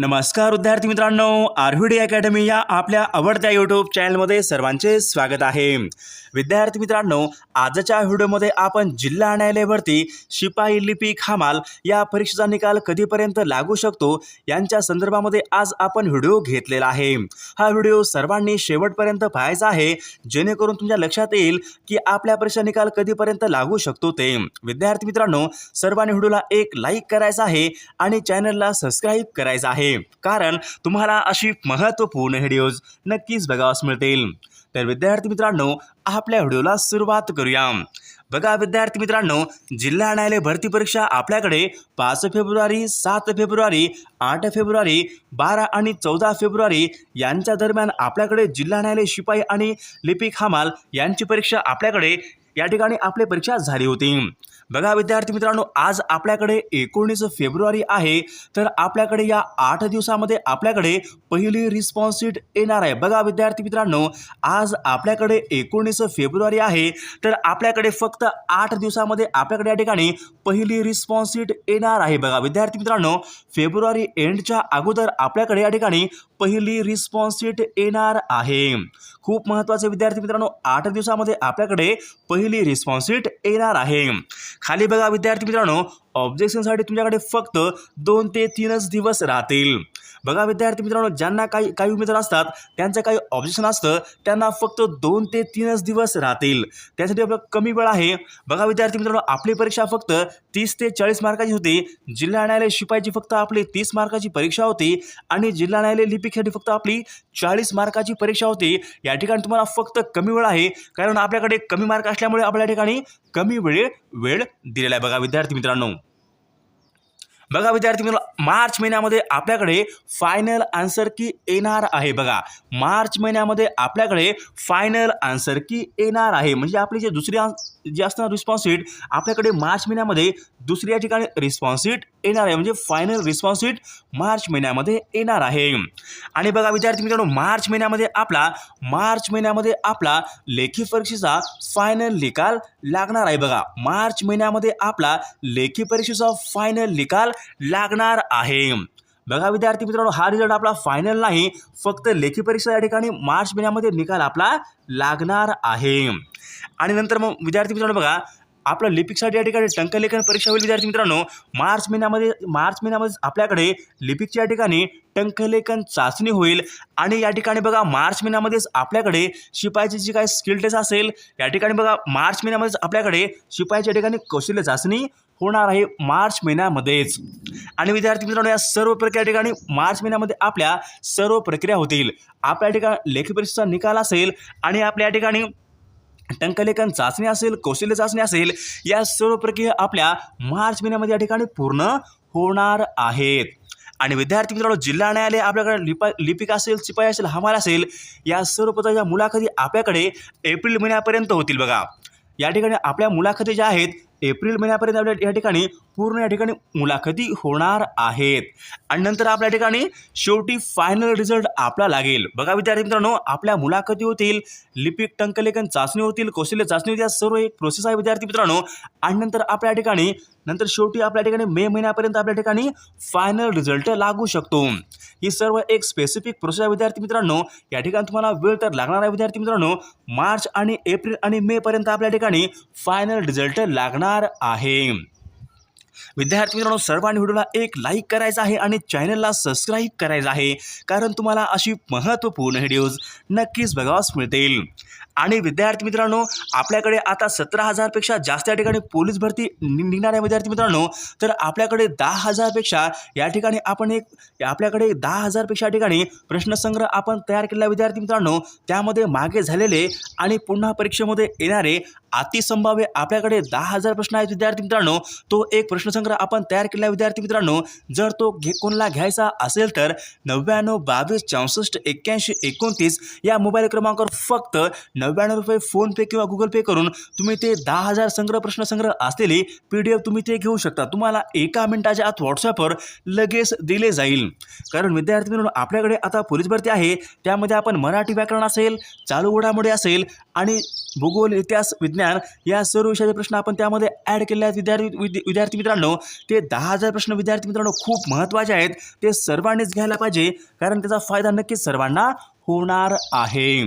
नमस्कार विद्यार्थी मित्रांनो. आरव्हीडी अकॅडमी या आपल्या आवडत्या यूट्यूब चॅनलमध्ये सर्वांचे स्वागत आहे. विद्यार्थी मित्रांनो आजच्या व्हिडिओमध्ये आपण जिल्हा न्यायालयावरती शिपाई लिपी खामाल या परीक्षेचा निकाल कधीपर्यंत लागू शकतो यांच्या संदर्भामध्ये आज आपण व्हिडिओ घेतलेला आहे. हा व्हिडिओ सर्वांनी शेवटपर्यंत पाहायचा आहे. जेणेकरून तुमच्या लक्षात येईल की आपल्या परीक्षा निकाल कधीपर्यंत लागू शकतो ते. विद्यार्थी मित्रांनो सर्वांनी व्हिडिओला एक लाईक करायचा आहे आणि चॅनलला सबस्क्राईब करायचं आहे. कारण तुम्हाला अशी महत्त्वपूर्ण व्हिडिओज नक्कीच बघावास मिळतील. तर विद्यार्थी मित्रांनो आपल्या व्हिडिओला सुरुवात करूया. बघा विद्यार्थी मित्रांनो जिल्हा न्यायालय भरती परीक्षा आपल्याकडे पाच फेब्रुवारी सात फेब्रुवारी आठ फेब्रुवारी बारा आणि चौदा फेब्रुवारी यांच्या दरम्यान आपल्याकडे जिल्हा न्यायालय शिपाई आणि लिपिक हमाल यांची परीक्षा आपल्याकडे या ठिकाणी आपली परीक्षा झाली होती. बघा विद्यार्थी मित्रांनो आज आपल्याकडे एकोणीस फेब्रुवारी आहे तर आपल्याकडे या आठ दिवसामध्ये आपल्याकडे पहिली रिस्पॉन्स शीट येणार आहे. बघा विद्यार्थी मित्रांनो आज आपल्याकडे एकोणीस फेब्रुवारी आहे तर आपल्याकडे फक्त आठ दिवसामध्ये आपल्याकडे या ठिकाणी पहिली रिस्पॉन्स शीट येणार आहे. बघा विद्यार्थी मित्रांनो फेब्रुवारी एंडच्या अगोदर आपल्याकडे या ठिकाणी पहिली रिस्पॉन्स शीट येणार आहे. खूप महत्त्वाचे विद्यार्थी मित्रांनो आठ दिवसामध्ये आपल्याकडे पहिली पहिली रिस्पॉन्सिट येणार आहे. खाली बघा विद्यार्थी मित्रांनो ऑब्जेक्शनसाठी तुमच्याकडे फक्त दोन ते तीनच दिवस राहतील. बघा विद्यार्थी मित्रांनो ज्यांना काही काही उमेदवार असतात त्यांचं काही ऑब्जेक्शन असतं त्यांना फक्त दोन ते तीनच दिवस राहतील. त्यासाठी आपलं कमी वेळ आहे. बघा विद्यार्थी मित्रांनो आपली परीक्षा फक्त तीस ते चाळीस मार्काची होती. जिल्हा न्यायालय शिपायची फक्त आपली तीस मार्काची परीक्षा होती आणि जिल्हा न्यायालय लिपिकसाठी फक्त आपली चाळीस मार्काची परीक्षा होती. या ठिकाणी तुम्हाला फक्त कमी वेळ आहे. कारण आपल्याकडे कमी मार्क असल्यामुळे आपल्या ठिकाणी कमी वेळ वेळ दिलेला आहे. बघा विद्यार्थी मित्रांनो. बघा विद्यार्थी मित्रांनो मार्च महिन्यामध्ये आपल्याकडे फायनल आन्सर की येणार आहे बघा. मार्च महिन्यामध्ये आपल्याकडे फायनल आन्सर की येणार आहे. म्हणजे आपली जे दुसरी जे असणार रिस्पॉन्स शीट आपल्याकडे मार्च महिन्यामध्ये दुसऱ्या ठिकाणी रिस्पॉन्स शीट येणार आहे. म्हणजे फायनल रिस्पॉन्स शीट मार्च महिन्यामध्ये येणार आहे. आणि बघा विद्यार्थी मित्रांनो मार्च महिन्यामध्ये आपला मार्च महिन्यामध्ये आपला लेखी परीक्षेचा फायनल निकाल लागणार आहे बघा. मार्च महिन्यामध्ये आपला लेखी परीक्षेचा फायनल निकाल लागणार आहे. बघा विद्यार्थी मित्रांनो हा रिझल्ट आपला फायनल नाही फक्त लेखी परीक्षा या ठिकाणी मार्च महिन्यामध्ये निकाल आपला लागणार आहे. आणि नंतर मग विद्यार्थी मित्रांनो बघा आपलं लिपिकसाठी या ठिकाणी टंकलेखन परीक्षा होईल विद्यार्थी मित्रांनो. मार्च महिन्यामध्ये मार्च महिन्यामध्ये आपल्याकडे लिपिकच्या ठिकाणी टंकलेखन चाचणी होईल. आणि या ठिकाणी बघा मार्च महिन्यामध्येच आपल्याकडे शिपाईची जी काय स्किल टेस्ट असेल या ठिकाणी बघा मार्च महिन्यामध्येच आपल्याकडे शिपाईच्या ठिकाणी कौशल्य चाचणी होणार आहे मार्च महिन्यामध्येच. आणि विद्यार्थी मित्रांनो या सर्व प्रक्रिया ठिकाणी मार्च महिन्यामध्ये आपल्या सर्व प्रक्रिया होतील. आपल्या ठिकाणी लेखी परीक्षेचा निकाल असेल आणि आपल्या या ठिकाणी टंकलेखन चाचणी असेल कौशल्य चाचणी असेल या सर्व प्रक्रिया आपल्या मार्च महिन्यामध्ये या ठिकाणी पूर्ण होणार आहेत. आणि विद्यार्थी मित्रांनो जिल्हा न्यायालय आपल्याकडे लिपा लिपिक असेल शिपाई असेल हमाल असेल या सर्व पदाच्या मुलाखती आपल्याकडे एप्रिल महिन्यापर्यंत होतील बघा. या ठिकाणी आपल्या मुलाखती ज्या आहेत एप्रिल महिन्यापर्यंत आपल्या या ठिकाणी पूर्ण या ठिकाणी मुलाखती होणार आहेत. आणि नंतर आपल्या ठिकाणी शेवटी फायनल रिझल्ट आपला लागेल. बघा विद्यार्थी मित्रांनो आपल्या मुलाखती होतील लिपिक टंकलेखन चाचणी होतील कौशल्य चाचणी होतील सर्व एक प्रोसेस आहे विद्यार्थी मित्रांनो. आणि नंतर आपल्या ठिकाणी नंतर शेवटी आपल्या ठिकाणी मे महिन्यापर्यंत आपल्या ठिकाणी फायनल रिझल्ट लागू शकतो. ही सर्व एक स्पेसिफिक प्रोसेस आहे विद्यार्थी मित्रांनो. या ठिकाणी तुम्हाला वेळ तर लागणार आहे विद्यार्थी मित्रांनो. मार्च आणि एप्रिल आणि मे पर्यंत आपल्या ठिकाणी फायनल रिझल्ट लागणार आहे विद्यार्थी मित्रांनो सर्वांनी व्हिडिओला एक लाईक करायचा आहे आणि चॅनलला सबस्क्राईब करायचं आहे. कारण तुम्हाला अशी महत्त्वपूर्ण व्हिडिओज नक्कीच बघावास मिळतील. आणि विद्यार्थी मित्रांनो आपल्याकडे आता सतरा हजारपेक्षा जास्त या ठिकाणी पोलीस भरती नि- निघणार आहे विद्यार्थी मित्रांनो. तर आपल्याकडे दहा हजारपेक्षा या ठिकाणी आपण एक आपल्याकडे दहा हजारपेक्षा या ठिकाणी प्रश्नसंग्रह आपण तयार केलेला विद्यार्थी मित्रांनो. त्यामध्ये मागे झालेले आणि पुन्हा परीक्षेमध्ये येणारे अतिसंभाव्य आपल्याकडे दहा हजार प्रश्न आहेत विद्यार्थी मित्रांनो. तो एक प्रश्न प्रश्नसंग्रह आपण तयार केलेला विद्यार्थी मित्रांनो जर तो घे कोणाला घ्यायचा असेल तर नव्याण्णव बावीस चौसष्ट एक्क्याऐंशी एकोणतीस या मोबाईल क्रमांकावर फक्त नव्याण्णव रुपये फोनपे किंवा गुगल पे करून तुम्ही ते दहा हजार संग्रह प्रश्न संग्रह असलेली पी डी एफ तुम्ही ते घेऊ शकता. तुम्हाला एका मिनिटाच्या आत व्हॉट्सअपवर लगेच दिले जाईल. कारण विद्यार्थी मित्रांनो आपल्याकडे आता पोलीस भरती आहे. त्यामध्ये आपण मराठी व्याकरण असेल चालू घडामोडी असेल आणि भूगोल इतिहास विज्ञान या सर्व विषयाचे प्रश्न आपण त्यामध्ये ॲड केले आहेत. विद्यार्थी विद्या- विद्यार्थी मित्रांनो ते दहा हजार प्रश्न विद्यार्थी मित्रांनो खूप महत्त्वाचे आहेत. ते सर्वांनीच घ्यायला पाहिजे कारण त्याचा फायदा नक्कीच सर्वांना होणार आहे.